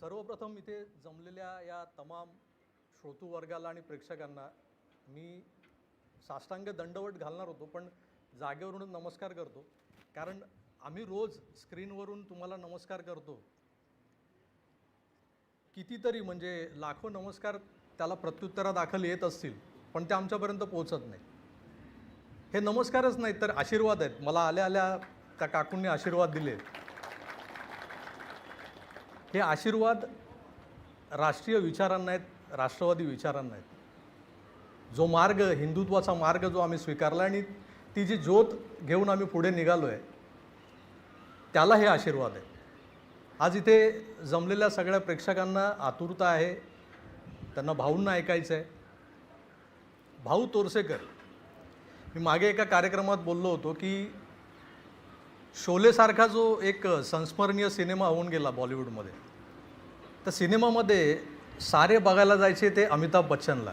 सर्वप्रथम इथे जमलेल्या या तमाम श्रोतूवर्गाला आणि प्रेक्षकांना मी साष्टांग दंडवट घालणार होतो पण जागेवरूनच नमस्कार करतो. कारण आम्ही रोज स्क्रीनवरून तुम्हाला नमस्कार करतो. कितीतरी म्हणजे लाखो नमस्कार त्याला प्रत्युत्तरादाखल येत असतील पण ते आमच्यापर्यंत पोहोचत नाही. हे नमस्कारच नाहीत तर आशीर्वाद आहेत. मला आल्या आल्या त्या काकूंनी आशीर्वाद दिले हे आशीर्वाद राष्ट्रीय विचारांना आहेत राष्ट्रवादी विचारांना आहेत. जो मार्ग हिंदुत्वाचा मार्ग जो आम्ही स्वीकारला आणि ती जी ज्योत घेऊन आम्ही पुढे निघालो आहे त्याला हे आशीर्वाद आहे. आज इथे जमलेल्या सगळ्या प्रेक्षकांना आतुरता आहे त्यांना भाऊंना ऐकायचं आहे भाऊ तोरसेकर मी मागे एका कार्यक्रमात बोललो होतो की शोलेसारखा जो एक संस्मरणीय सिनेमा होऊन गेला बॉलिवूडमध्ये तर सिनेमामध्ये सारे बघायला जायचे ते अमिताभ बच्चनला.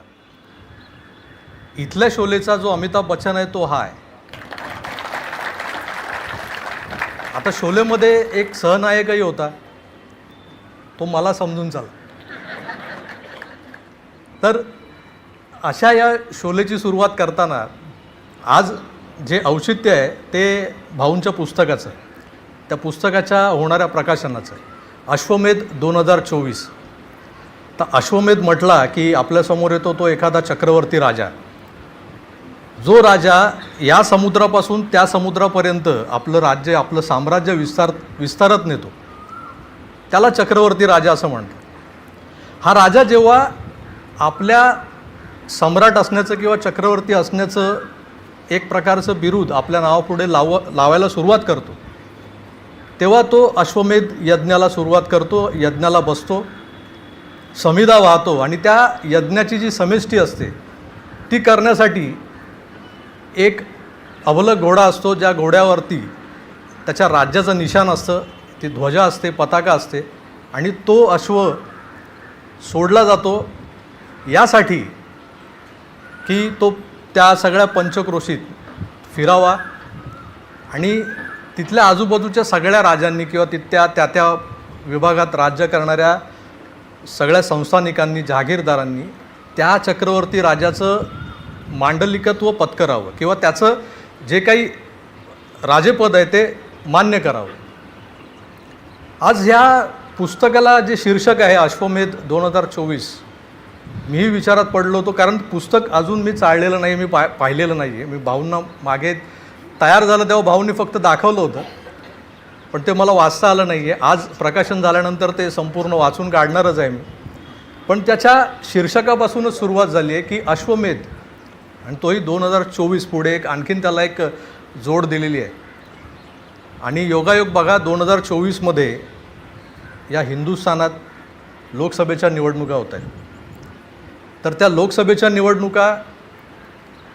इथल्या शोलेचा जो अमिताभ बच्चन आहे तो हा आहे आता शोलेमध्ये एक सहनायकही होता. तो मला समजून चाला तर अशा या शोलेची सुरुवात करताना आज जे औचित्य आहे ते भाऊंच्या पुस्तकाचं त्या पुस्तकाच्या होणाऱ्या प्रकाशनाचं अश्वमेध दोन हजार चोवीस. तर अश्वमेध म्हटला की आपल्यासमोर येतो तो एखादा चक्रवर्ती राजा. जो राजा या समुद्रापासून त्या समुद्रापर्यंत आपलं राज्य आपलं साम्राज्य विस्तार विस्तारत नेतो. त्याला चक्रवर्ती राजा असं म्हणतात. हा राजा जेव्हा आपल्या सम्राट असण्याचं किंवा चक्रवर्ती असण्याचं एक प्रकारचं बिरुद आपल्या नावापुढे लाव लावायला सुरुवात करतो तेव्हा तो अश्वमेध यज्ञाला सुरुवात करतो यज्ञाला बसतो समिधा वाहतो आणि त्या यज्ञाची जी समिष्टी असते ती करण्यासाठी एक अवलग घोडा असतो ज्या घोड्यावरती त्याच्या राज्याचं निशाण असतं ती ध्वजा असते पताका असते आणि तो अश्व सोडला जातो. यासाठी की तो त्या सगळ्या पंचक्रोशीत फिरावा आणि तिथल्या आजूबाजूच्या सगळ्या राजांनी किंवा तिथल्या त्या त्या विभागात राज्य करणाऱ्या सगळ्या संस्थानिकांनी जहागीरदारांनी त्या चक्रवर्ती राजाचं मांडलिकत्व पत्करावं किंवा त्याचं जे काही राजेपद आहे ते मान्य करावं. आज ह्या पुस्तकाला जे शीर्षक आहे अश्वमेध दोन हजार चोवीस मीही विचारात पडलो होतो कारण पुस्तक अजून मी चाळलेलं नाही मी पा पाहिलेलं नाही आहे मी भाऊंना मागे तयार झालं तेव्हा भाऊंनी फक्त दाखवलं होतं. पण ते मला वाचता आलं नाही आहे आज प्रकाशन झाल्यानंतर ते संपूर्ण वाचून काढणारच आहे मी. पण त्याच्या शीर्षकापासूनच सुरुवात झाली आहे की अश्वमेध. आणि तोही दोन हजार चोवीस पुढे एक आणखीन त्याला एक जोड दिलेली आहे. आणि योगायोग बघा दोन हजार चोवीसमध्ये या हिंदुस्थानात लोकसभेच्या निवडणुका होत आहेत. तर त्या लोकसभेच्या निवडणुका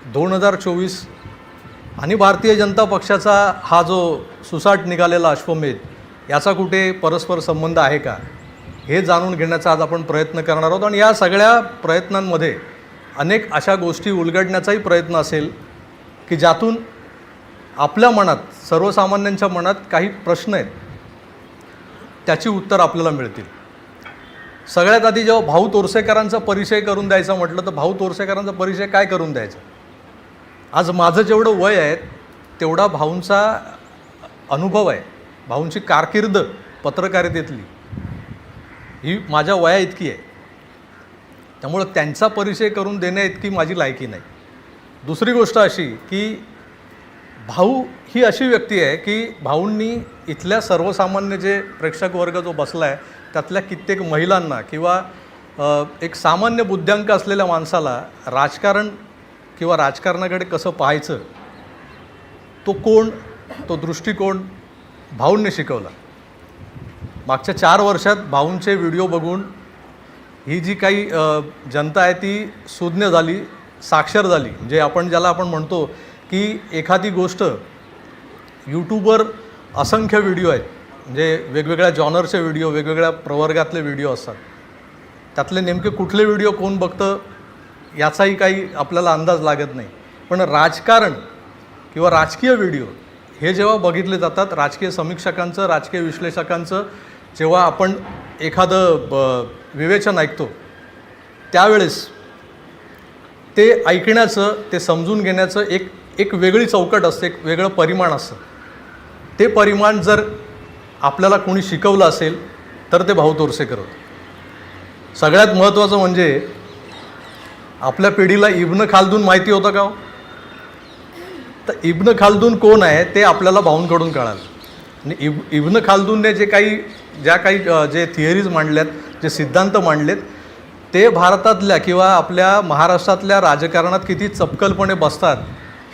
दोन हजार चोवीस आणि भारतीय जनता पक्षाचा हा जो सुसाट निघालेला अश्वमेध याचा कुठे परस्पर संबंध आहे का? हे जाणून घेण्याचा आज आपण प्रयत्न करणार आहोत. आणि या सगळ्या प्रयत्नांमध्ये अनेक अशा गोष्टी उलगडण्याचाही प्रयत्न असेल की ज्यातून आपल्या मनात सर्वसामान्यांच्या मनात काही प्रश्न आहेत त्याची उत्तर आपल्याला मिळतील. सगळ्यात आधी जेव्हा भाऊ तोरसेकरांचा परिचय करून द्यायचा म्हटलं तर भाऊ तोरसेकरांचा परिचय काय करून द्यायचा? आज माझं जेवढं वय आहे तेवढा भाऊंचा अनुभव आहे. भाऊंची कारकीर्द पत्रकारितेतली ही माझ्या वया इतकी आहे. त्यामुळं त्यांचा परिचय करून देण्या इतकी माझी लायकी नाही. दुसरी गोष्ट अशी की भाऊ ही अशी व्यक्ती आहे की भाऊंनी इथल्या सर्वसामान्य जे प्रेक्षक वर्ग जो बसला आहे त्यातल्या कित्येक महिलांना किंवा एक सामान्य बुद्ध्यांक असलेल्या माणसाला राजकारण किंवा राजकारणाकडे कसं पाहायचं तो कोण तो दृष्टिकोन भाऊंनी शिकवला. मागच्या चार वर्षात भाऊंचे व्हिडिओ बघून ही जी काही जनता आहे ती सुज्ञ झाली साक्षर झाली. म्हणजे आपण ज्याला आपण म्हणतो की एखादी गोष्ट यूट्यूबवर असंख्य व्हिडिओ आहेत. म्हणजे वेगवेगळ्या जॉनरचे व्हिडिओ वेगवेगळ्या प्रवर्गातले व्हिडिओ असतात. त्यातले नेमके कुठले व्हिडिओ कोण बघतं याचाही काही आपल्याला अंदाज लागत नाही. पण राजकारण किंवा राजकीय व्हिडिओ हे जेव्हा बघितले जातात राजकीय समीक्षकांचं राजकीय विश्लेषकांचं जेव्हा आपण एखादं ब विवेचन ऐकतो त्यावेळेस ते ऐकण्याचं ते समजून घेण्याचं एक एक वेगळी चौकट असते एक वेगळं परिमाण असतं. ते परिमाण जर आपल्याला कोणी शिकवलं असेल तर ते भाऊ तोरसेकर होते. सगळ्यात महत्त्वाचं म्हणजे आपल्या पिढीला इब्न खालदून माहिती होतं का हो? तर इब्न खालदून कोण आहे ते आपल्याला भाऊंकडून कळालं आणि इब इब्न खालदूनने जे काही ज्या काही जे थिअरीज मांडल्यात जे सिद्धांत मांडलेत ते भारतातल्या किंवा आपल्या महाराष्ट्रातल्या राजकारणात किती चपकलपणे बसतात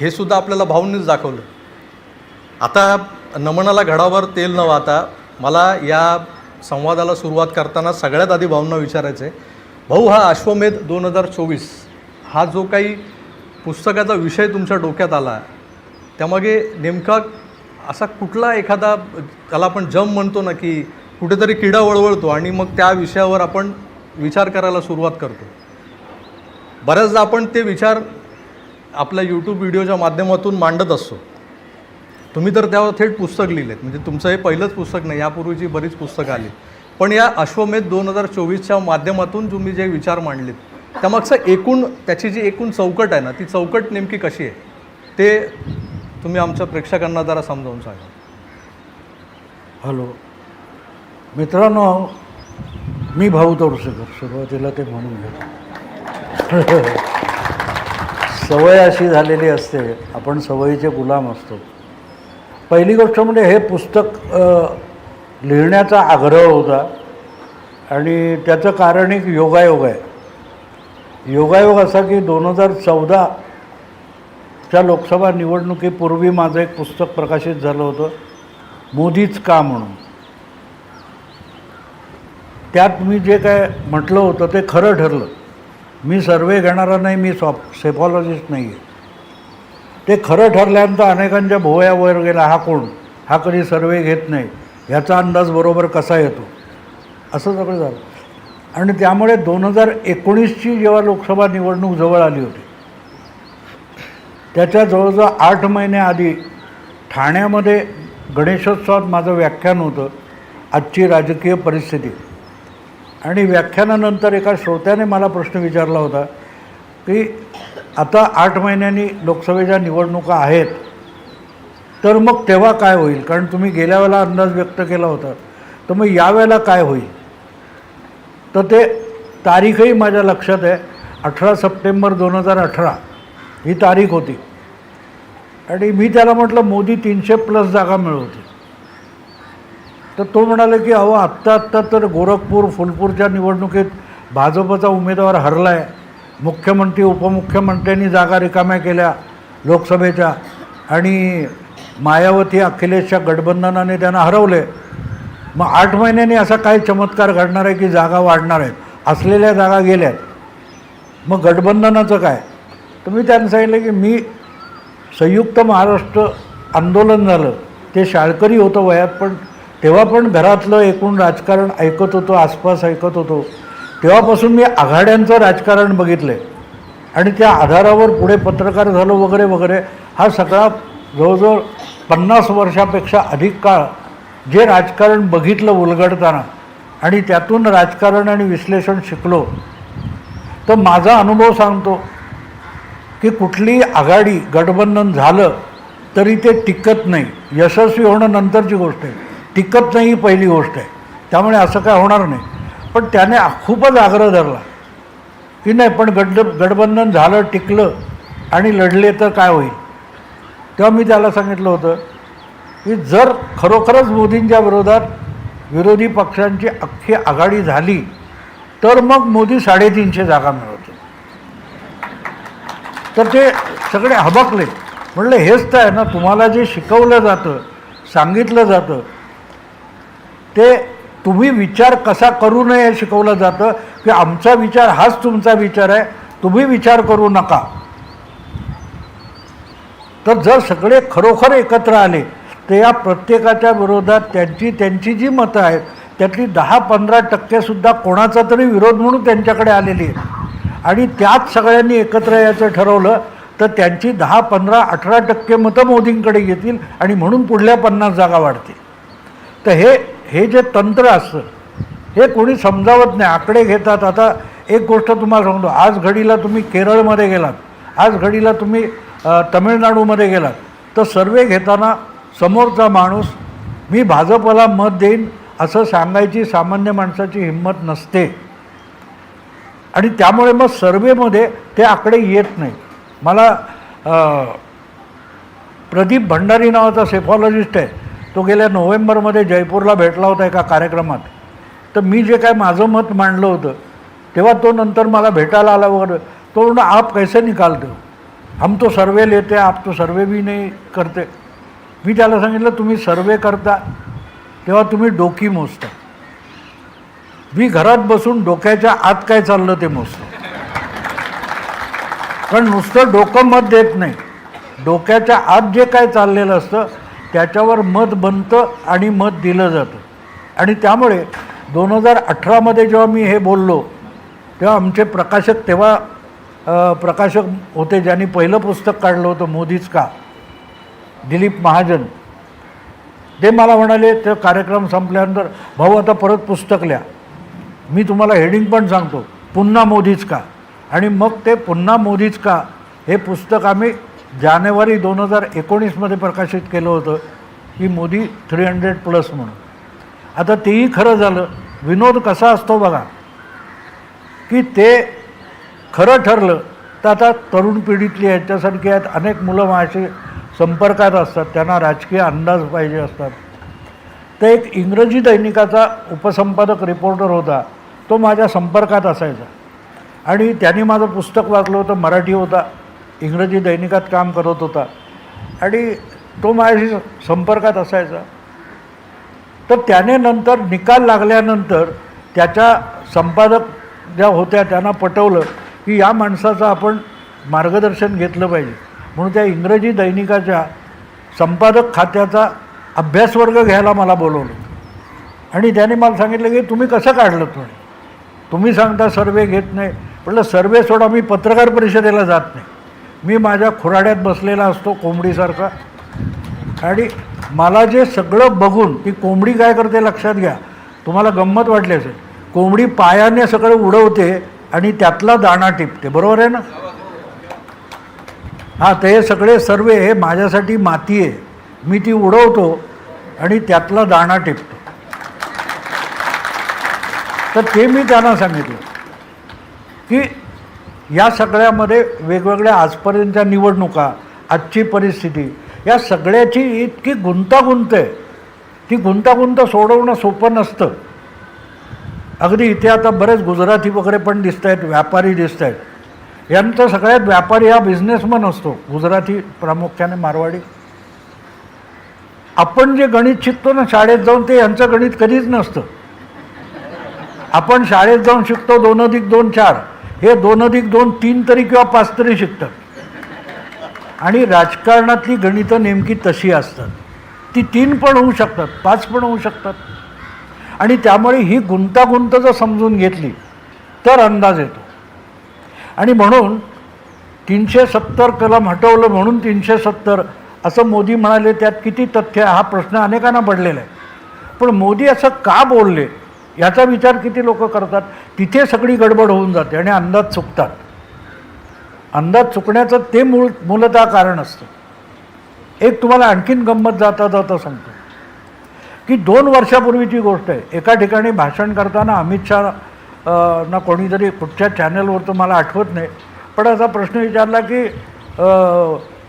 हे सुद्धा आपल्याला भाऊंनीच दाखवलं आता नमनाला घडावर तेल न वाहता मला या संवादाला सुरुवात करताना सगळ्यात आधी भाऊंना विचारायचं आहे भाऊ हा अश्वमेध दोन हजार चोवीस हा जो काही पुस्तकाचा विषय तुमच्या डोक्यात आला त्यामागे नेमका असा कुठला एखादा त्याला आपण जम म्हणतो ना की कुठेतरी किडा वळवळतो आणि मग त्या विषयावर आपण विचार करायला सुरुवात करतो. बऱ्याचदा आपण ते विचार आपल्या यूट्यूब व्हिडिओच्या माध्यमातून मांडत असतो. तुम्ही तर त्यावर थेट पुस्तक लिहिलेत म्हणजे तुमचं हे पहिलंच पुस्तक नाही यापूर्वीची बरीच पुस्तकं आली. पण या अश्वमेध दोन हजार चोवीसच्या माध्यमातून तुम्ही जे विचार मांडलेत त्यामागचं एकूण त्याची जी एकूण चौकट आहे ना ती चौकट नेमकी कशी आहे? ते तुम्ही आमच्या प्रेक्षकांना जरा समजावून सांगा. हॅलो. मित्रांनो मी भाऊ तोडसेकर सुरुवातीला ते म्हणून घेतो. सवय अशी झालेली असते आपण सवयीचे गुलाम असतो. पहिली गोष्ट म्हणजे हे पुस्तक लिहिण्याचा आग्रह होता. आणि त्याचं कारण एक योगायोग आहे. योगायोग असा की दोन हजार चौदाच्या लोकसभा निवडणुकीपूर्वी माझं एक पुस्तक प्रकाशित झालं होतं मोदीच का म्हणून. त्यात मी जे काय म्हटलं होतं ते खरं ठरलं. मी सर्वे घेणारा नाही मी सॉप सेफॉलॉजिस्ट नाही आहे. ते खरं ठरल्यानंतर अनेकांच्या भोवया वर गेला हा कोण? हा कधी सर्वे घेत नाही. ह्याचा अंदाज बरोबर कसा येतो? असं सगळं झालं. आणि त्यामुळे दोन हजार एकोणीसची जेव्हा लोकसभा निवडणूक जवळ आली होती त्याच्या जवळजवळ आठ महिन्याआधी ठाण्यामध्ये गणेशोत्सवात माझं व्याख्यान होतं आजची राजकीय परिस्थिती. आणि व्याख्यानानंतर एका श्रोत्याने मला प्रश्न विचारला होता की आता आठ महिन्यांनी लोकसभेच्या निवडणुका आहेत तर मग तेव्हा काय होईल? कारण तुम्ही गेल्या वेळेला अंदाज व्यक्त केला होता. तर मग यावेळेला काय होईल? तर ते तारीखही माझ्या लक्षात आहे. अठरा सप्टेंबर दोन हजार अठरा ही तारीख होती. आणि मी त्याला म्हटलं मोदी तीनशे प्लस जागा मिळवते तर तो म्हणाला की अहो आत्ता आत्ता तर गोरखपूर फुलपूरच्या निवडणुकीत भाजपचा उमेदवार हरला आहे मुख्यमंत्री उपमुख्यमंत्र्यांनी जागा रिकाम्या केल्या लोकसभेच्या आणि मायावती अखिलेशच्या गठबंधनाने त्यांना हरवले. मग आठ महिन्यांनी असा काय चमत्कार घडणार आहे की जागा वाढणार आहेत असलेल्या जागा गेल्यात. मग गठबंधनाचं काय? तर मी त्यांना सांगितलं की मी संयुक्त महाराष्ट्र आंदोलन झालं. ते शाळकरी होतं वयात पण तेव्हा पण घरातलं एकूण राजकारण ऐकत होतो आसपास ऐकत होतो. तेव्हापासून मी आघाड्यांचं राजकारण बघितलं आहे आणि त्या आधारावर पुढे पत्रकार झालो वगैरे वगैरे हा सगळा जवळजवळ पन्नास वर्षापेक्षा अधिक काळ जे राजकारण बघितलं उलगडताना आणि त्यातून राजकारण आणि विश्लेषण शिकलो तर माझा अनुभव सांगतो की कुठली आघाडी गठबंधन झालं तरी ते टिकत नाही. यशस्वी होणं नंतरची गोष्ट आहे. टिकत नाही ही पहिली गोष्ट आहे. त्यामुळे असं काय होणार नाही. पण त्याने खूपच आग्रह धरला की नाही पण गड गठबंधन झालं टिकलं आणि लढले तर काय होईल? तेव्हा मी त्याला सांगितलं होतं की जर खरोखरच मोदींच्या विरोधात विरोधी पक्षांची अख्खी आघाडी झाली तर मग मोदी साडेतीनशे जागा मिळवतील. तर ते सगळे हबकले. म्हणलं हेच तर आहे ना तुम्हाला जे शिकवलं जातं सांगितलं जातं ते तुम्ही विचार कसा करू नये शिकवलं जातं की आमचा विचार हाच तुमचा विचार आहे तुम्ही विचार करू नका. तर जर सगळे खरोखर एकत्र आले तर या प्रत्येकाच्या विरोधात त्यांची त्यांची जी मतं आहेत त्यातली दहा पंधरा टक्केसुद्धा कोणाचा तरी विरोध म्हणून त्यांच्याकडे आलेली आहे आणि त्यात सगळ्यांनी एकत्र यायचं ठरवलं तर त्यांची दहा पंधरा अठरा टक्के मतं मोदींकडे येतील आणि म्हणून पुढल्या पन्नास जागा वाढतील. तर हे हे जे तंत्र असतं हे कोणी समजावत नाही आकडे घेतात. आता एक गोष्ट तुम्हाला सांगतो आज घडीला तुम्ही केरळमध्ये गेलात. आज घडीला तुम्ही तमिळनाडूमध्ये गेलात तर सर्वे घेताना समोरचा माणूस मी भाजपला मत देईन असं सांगायची सामान्य माणसाची हिंमत नसते. आणि त्यामुळे मग सर्वेमध्ये ते आकडे येत नाही मला प्रदीप भंडारी नावाचा सेफॉलॉजिस्ट आहे. तो गेल्या नोव्हेंबरमध्ये जयपूरला भेटला होता एका कार्यक्रमात. तर मी जे काय माझं मत मांडलं होतं तेव्हा तो नंतर मला भेटायला आला वगैरे तो म्हणून आप कैसे निकालतो हो? हम तो सर्वे लेते आप तो सर्वे भी नाही करते। मी त्याला सांगितलं तुम्ही सर्वे करता तेव्हा तुम्ही डोकी मोजता. मी घरात बसून डोक्याच्या आत काय चाललं ते मोजतो. कारण नुसतं डोकं मत देत नाही. डोक्याच्या आत जे काय चाललेलं असतं त्याच्यावर मत बनतं आणि मत दिलं जातं. आणि त्यामुळे दोन हजार अठरामध्ये जेव्हा मी हे बोललो तेव्हा आमचे प्रकाशक तेव्हा प्रकाशक होते ज्यांनी पहिलं पुस्तक काढलं होतं मोदीच का? दिलीप महाजन. ते मला म्हणाले ते कार्यक्रम संपल्यानंतर भाऊ आता परत पुस्तक लिहा. मी तुम्हाला हेडिंग पण सांगतो. पुन्हा मोदीच का? आणि मग ते पुन्हा मोदीच का? हे पुस्तक आम्ही जानेवारी दोन हजार एकोणीसमध्ये प्रकाशित केलं होतं. की मोदी थ्री हंड्रेड प्लस म्हणून. आता तेही खरं झालं. विनोद कसा असतो बघा की ते खरं ठरलं तर आता तरुण पिढीतली ह्याच्यासारखी आहेत. अनेक मुलं माझ्याशी संपर्कात असतात. त्यांना राजकीय अंदाज पाहिजे असतात. तर एक इंग्रजी दैनिकाचा उपसंपादक रिपोर्टर होता. तो माझ्या संपर्कात असायचा. आणि त्यांनी माझं पुस्तक वाचलं होतं. मराठी होता. इंग्रजी दैनिकात काम करत होता. आणि तो माझ्याशी संपर्कात असायचा. तर त्याने नंतर निकाल लागल्यानंतर त्याच्या संपादक ज्या होत्या त्यांना पटवलं. की या माणसाचं आपण मार्गदर्शन घेतलं पाहिजे. म्हणून त्या इंग्रजी दैनिकाच्या संपादक खात्याचा अभ्यासवर्ग घ्यायला मला बोलवलं. आणि त्याने मला सांगितलं की तुम्ही कसं काढलं म्हणे तुम्ही सांगता सर्वे घेत नाही. म्हटलं सर्वे सोडा मी पत्रकार परिषदेला जात नाही. मी माझ्या खुराड्यात बसलेला असतो कोंबडीसारखा. आणि मला जे सगळं बघून ती कोंबडी काय करते लक्षात घ्या. तुम्हाला गंमत वाटली असेल. कोंबडी पायाने सगळं उडवते आणि त्यातला दाणा टिपते बरोबर आहे ना? हां ते सगळे सर्वे हे माझ्यासाठी माती आहे. मी ती उडवतो आणि त्यातला दाणा टिपतो. तर ते मी त्यांना सांगितलं की या सगळ्यामध्ये वेगवेगळ्या आजपर्यंतच्या निवडणुका आजची परिस्थिती या सगळ्याची इतकी गुंतागुंत आहे. ती गुंतागुंत सोडवणं सोपं नसतं. अगदी इथे आता बरेच गुजराती वगैरे पण दिसत आहेत व्यापारी दिसत आहेत यांचा सगळ्यात व्यापारी हा बिझनेसमन असतो गुजराती प्रामुख्याने मारवाडी. आपण जे गणित शिकतो ना शाळेत जाऊन ते यांचं गणित कधीच नसतं. आपण शाळेत जाऊन शिकतो दोन अधिक दोन चार. हे दोन अधिक दोन तीन तरी किंवा पाच तरी शिकतात. आणि राजकारणातली गणितं नेमकी तशी असतात. ती तीन पण होऊ शकतात पाच पण होऊ शकतात. आणि त्यामुळे ही गुंतागुंत जर समजून घेतली तर अंदाज येतो. आणि म्हणून तीनशे सत्तर कलम हटवलं म्हणून तीनशे सत्तर असं मोदी म्हणाले त्यात किती तथ्य आहे? हा प्रश्न अनेकांना पडलेला आहे. पण मोदी असं का बोलले? याचा विचार किती लोक करतात? तिथे सगळी गडबड होऊन जाते आणि अंदाज चुकतात. अंदाज चुकण्याचं ते मूळ मूलतः कारण असतं. एक तुम्हाला आणखीन गंमत जाता जाता सांगतो. की दोन वर्षापूर्वीची गोष्ट आहे एका ठिकाणी भाषण करताना अमित शहा ना कोणीतरी कुठच्या चॅनलवर मला आठवत नाही पण असा प्रश्न विचारला की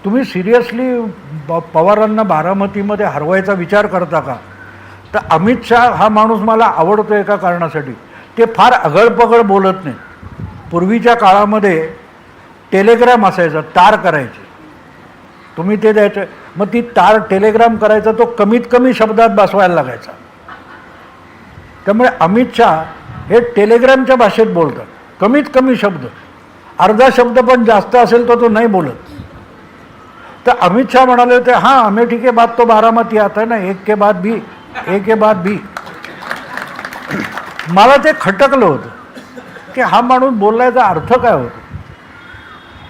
तुम्ही सिरियसली पवारांना बारामतीमध्ये हरवायचा विचार करता का? तर अमित शहा हा माणूस मला आवडतो एका कारणासाठी. ते फार अगळपगळ बोलत नाही पूर्वीच्या काळामध्ये टेलिग्रॅम असायचा तार करायचे. तुम्ही ते द्यायचं. मग ती तार टेलिग्राम करायचा तो कमीत कमी शब्दात बसवायला लागायचा. त्यामुळे अमित शहा हे टेलिग्रामच्या भाषेत बोलतात. कमीत कमी शब्द. अर्धा शब्द पण जास्त असेल तर तो नाही बोलत. तर अमित शहा म्हणाले होते हां अमेठी के बाद तो बारामती आता ना एक के बाद बी एक के बाद बी मला ते खटकलं होतं. की हा माणूस बोलायचा अर्थ काय होतो?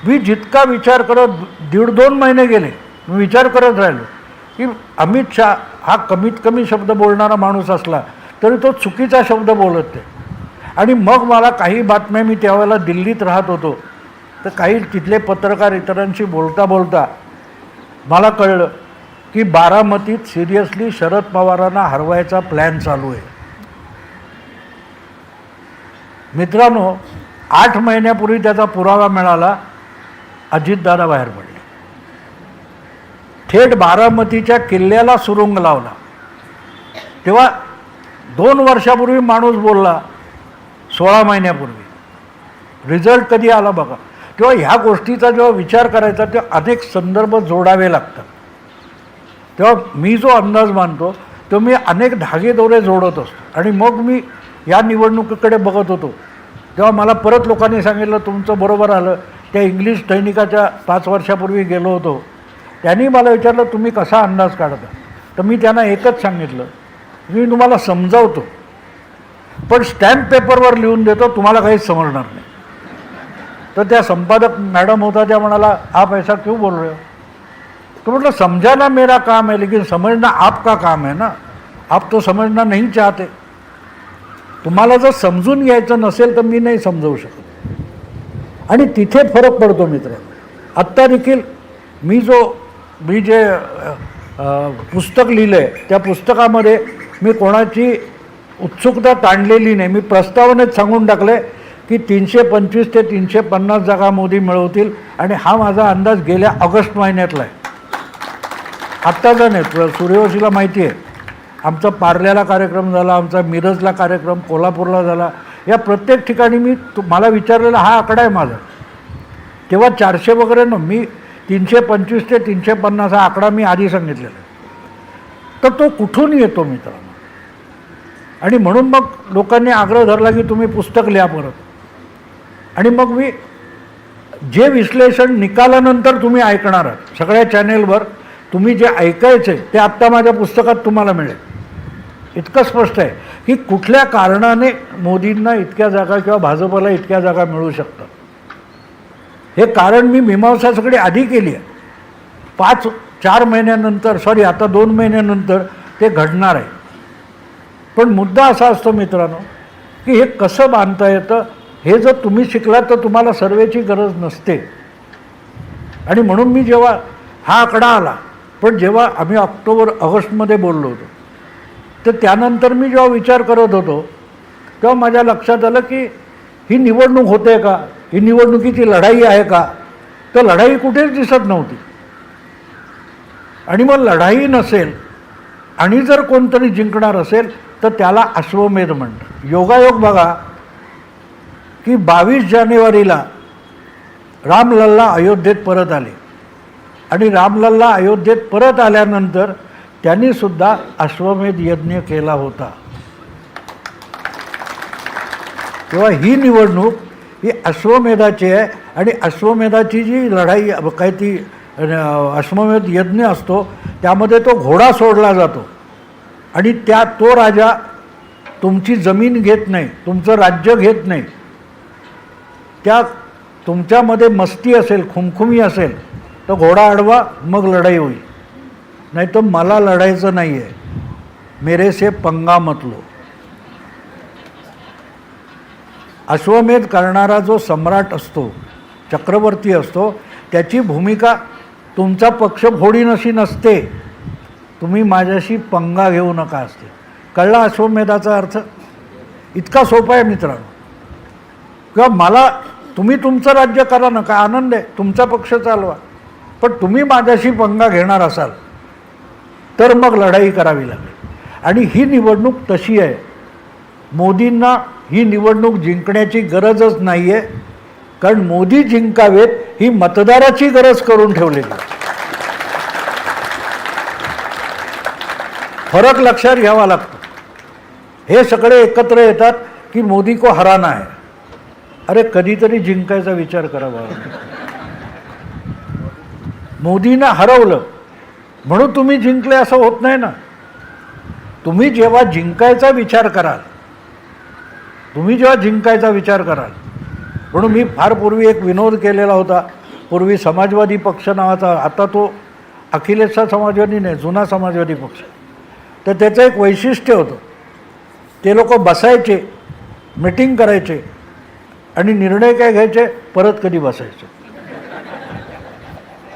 मी जितका विचार करत दीड दोन महिने गेले मी विचार करत राहिलो की अमित शहा हा कमीत कमी शब्द बोलणारा माणूस असला तरी तो चुकीचा शब्द बोलत आहे. आणि मग मला काही बातम्या मी त्यावेळेला दिल्लीत राहत होतो. तर काही तिथले पत्रकार इतरांशी बोलता बोलता मला कळलं की बारामतीत सिरियसली शरद पवारांना हरवायचा प्लॅन चालू आहे. मित्रांनो आठ महिन्यापूर्वी त्याचा पुरावा मिळाला. अजितदादा बाहेर पडले. थेट बारामतीच्या किल्ल्याला सुरुंग लावला. तेव्हा दोन वर्षापूर्वी माणूस बोलला सोळा महिन्यापूर्वी. रिझल्ट कधी आला बघा. तेव्हा ह्या गोष्टीचा जेव्हा विचार करायचा तेव्हा अनेक संदर्भ जोडावे लागतात. तेव्हा मी जो अंदाज मानतो तो मी अनेक धागेदोरे जोडत असतो. आणि मग मी या निवडणुकीकडे बघत होतो. तेव्हा मला परत लोकांनी सांगितलं तुमचं बरोबर आलं. त्या इंग्लिश दैनिकाच्या पाच वर्षापूर्वी गेलो होतो. त्यांनी मला विचारलं तुम्ही कसा अंदाज काढता? तर मी त्यांना एकच सांगितलं मी तुम्हाला समजावतो पण स्टॅम्प पेपरवर लिहून देतो तुम्हाला काहीच समजणार नाही. तर त्या संपादक मॅडम होता त्या म्हणाला आप ऐसा क्यों बोल रहे हो? तो म्हटलं समझाना मेरा काम है लेकिन समझना आपका काम है ना? आप तो समझना नहीं चाहते. तुम्हाला जर समजून घ्यायचं नसेल तर मी नाही समजवू शकत. आणि तिथे फरक पडतो मित्र. आत्ता देखील मी जो मी जे पुस्तक लिहिलं आहे त्या पुस्तकामध्ये मी कोणाची उत्सुकता ताणलेली नाही. मी प्रस्तावनेत सांगून टाकले की तीनशे पंचवीस ते तीनशे पन्नास जागा मोदी मिळवतील आणि हा माझा अंदाज गेल्या ऑगस्ट महिन्यातला आहे. आत्ताचा नाही प्र- सूर्यवंशीला माहिती आहे. आमचा पार्ल्याला कार्यक्रम झाला आमचा मिरजला कार्यक्रम कोल्हापूरला झाला या प्रत्येक ठिकाणी मी तु मला विचारलेला हा आकडा आहे माझा. तेव्हा चारशे वगैरे न मी तीनशे पंचवीस ते तीनशे पन्नास हा आकडा मी आधी सांगितलेला तर तो कुठून येतो मित्रांनो? आणि म्हणून मग लोकांनी आग्रह धरला की तुम्ही पुस्तक लिहा परत. आणि मग मी जे विश्लेषण निकालानंतर तुम्ही ऐकणार आहात सगळ्या चॅनेलवर तुम्ही जे ऐकायचे ते आत्ता माझ्या पुस्तकात तुम्हाला मिळेल. इतकं स्पष्ट आहे की कुठल्या कारणाने मोदींना इतक्या जागा किंवा भाजपला इतक्या जागा मिळू शकतात? हे कारण मी मीमांसा सगळी आधी केली आहे. पाच चार महिन्यानंतर सॉरी आता दोन महिन्यानंतर ते घडणार आहे. पण मुद्दा असा असतो मित्रांनो की हे कसं बांधता येतं? हे जर तुम्ही शिकलात तर तुम्हाला सर्वेची गरज नसते. आणि म्हणून मी जेव्हा हा आकडा आला पण जेव्हा आम्ही ऑक्टोबर ऑगस्टमध्ये बोललो होतो तर त्यानंतर मी जेव्हा विचार करत होतो तेव्हा माझ्या लक्षात आलं की ही निवडणूक होते का? ही निवडणुकीची लढाई आहे का? तर लढाई कुठेच दिसत नव्हती. आणि मग लढाई नसेल आणि जर कोणतरी जिंकणार असेल तर त्याला अश्वमेध म्हणतात. योगायोग बघा की बावीस जानेवारीला रामलल्ला अयोध्येत परत आले. आणि रामलल्ला अयोध्येत परत आल्यानंतर त्यांनी सुद्धा अश्वमेध यज्ञ केला होता. तेव्हा ही निवडणूक ही अश्वमेधाची आहे आणि अश्वमेधाची जी लढाई काय ती अश्वमेध यज्ञ असतो त्यामध्ये तो घोडा सोडला जातो. आणि त्या तो राजा तुमची जमीन घेत नाही तुमचं राज्य घेत नाही. त्या तुमच्यामध्ये मस्ती असेल खुमखुमी असेल तर घोडा अडवा मग लढाई होईल. नाही तर मला लढायचं नाही आहे मेरे से पंगा मतलो अश्वमेध करणारा जो सम्राट असतो चक्रवर्ती असतो त्याची भूमिका तुमचा पक्ष फोडीन अशी नसते. तुम्ही माझ्याशी पंगा घेऊ नका असते. कळला अश्वमेधाचा अर्थ? इतका सोपा आहे मित्रांनो. किंवा मला तुम्ही तुमचं राज्य करा ना आनंद आहे? तुमचा पक्ष चालवा. पण तुम्ही माझ्याशी पंगा घेणार असाल. तर मग लढाई करावी लागेल. आणि ही निवडणूक तशी आहे. मोदींना ही निवडणूक जिंकण्याची गरजच नाही आहे कारण मोदी जिंकावेत ही मतदाराची गरज करून ठेवलेली आहे. फरक लक्षात घ्यावा लागतो. हे सगळे एकत्र येतात की मोदी को हराना आहे अरे कधीतरी जिंकायचा विचार करावा. मोदींना हरवलं. म्हणून तुम्ही जिंकले असं होत नाही ना. तुम्ही जेव्हा जिंकायचा विचार कराल तुम्ही जेव्हा जिंकायचा विचार कराल म्हणून मी फार पूर्वी एक विनोद केलेला होता. पूर्वी समाजवादी पक्ष नावाचा आता तो अखिलेशचा समाजवादी नाही जुना समाजवादी पक्ष. तर त्याचं एक वैशिष्ट्य होतं. ते लोक बसायचे मिटिंग करायचे आणि निर्णय काय घ्यायचे? परत कधी बसायचे?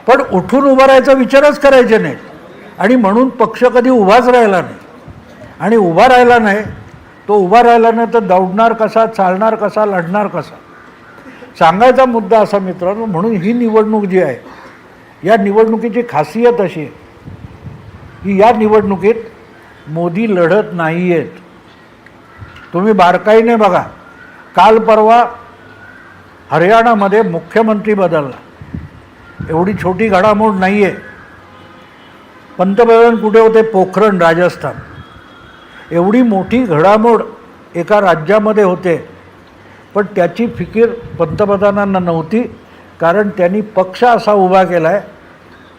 पण उठून उभं राहायचा विचारच करायचे नाही आणि म्हणून पक्ष कधी उभाच राहिला नाही. आणि उभा राहिला नाही तो उभा राहिला नाही तर दौडणार कसा चालणार कसा लढणार कसा? सांगायचा मुद्दा असा मित्रांनो म्हणून ही निवडणूक जी आहे या निवडणुकीची खासियत अशी आहे की या निवडणुकीत मोदी लढत नाही आहेत तुम्ही बारकाईने बघा काल परवा हरियाणामध्ये मुख्यमंत्री बदलला. एवढी छोटी घडामोड नाही आहे पंतप्रधान कुठे होते? पोखरण राजस्थान. एवढी मोठी घडामोड एका राज्यामध्ये होते. पण त्याची फिकीर पंतप्रधानांना नव्हती कारण त्यांनी पक्ष असा उभा केला आहे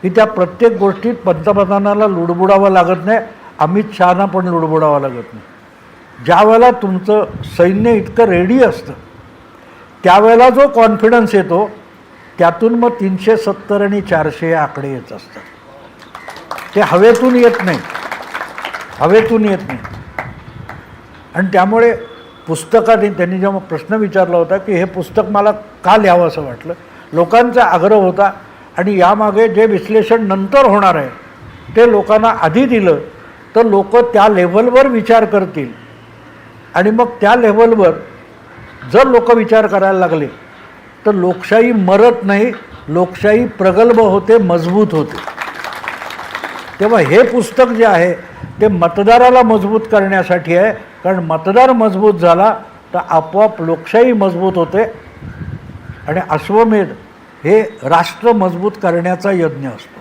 की त्या प्रत्येक गोष्टीत पंतप्रधानाला लुडबुडावं लागत नाही अमित शहाना पण लुडबुडावं लागत नाही. ज्या वेळेला तुमचं सैन्य इतकं रेडी असतं त्यावेळेला जो कॉन्फिडन्स येतो त्यातून मग तीनशे सत्तर आणि चारशे आकडे येत असतात. ते हवेतून येत नाही. हवेतून येत नाही. आणि त्यामुळे पुस्तकाने त्यांनी जेव्हा प्रश्न विचारला होता की हे पुस्तक मला का लिहावं असं वाटलं लोकांचा आग्रह होता आणि यामागे जे विश्लेषण नंतर होणार आहे ते लोकांना आधी दिलं तर लोक त्या लेव्हलवर विचार करतील. आणि मग त्या लेव्हलवर जर लोक विचार करायला लागले तर लोकशाही मरत नाही लोकशाही प्रगल्भ होते मजबूत होते. तेव्हा हे पुस्तक जे आहे ते मतदाराला मजबूत करण्यासाठी आहे. कारण मतदार मजबूत झाला तर आपोआप लोकशाही मजबूत होते. आणि अश्वमेध हे राष्ट्र मजबूत करण्याचा यज्ञ असतो.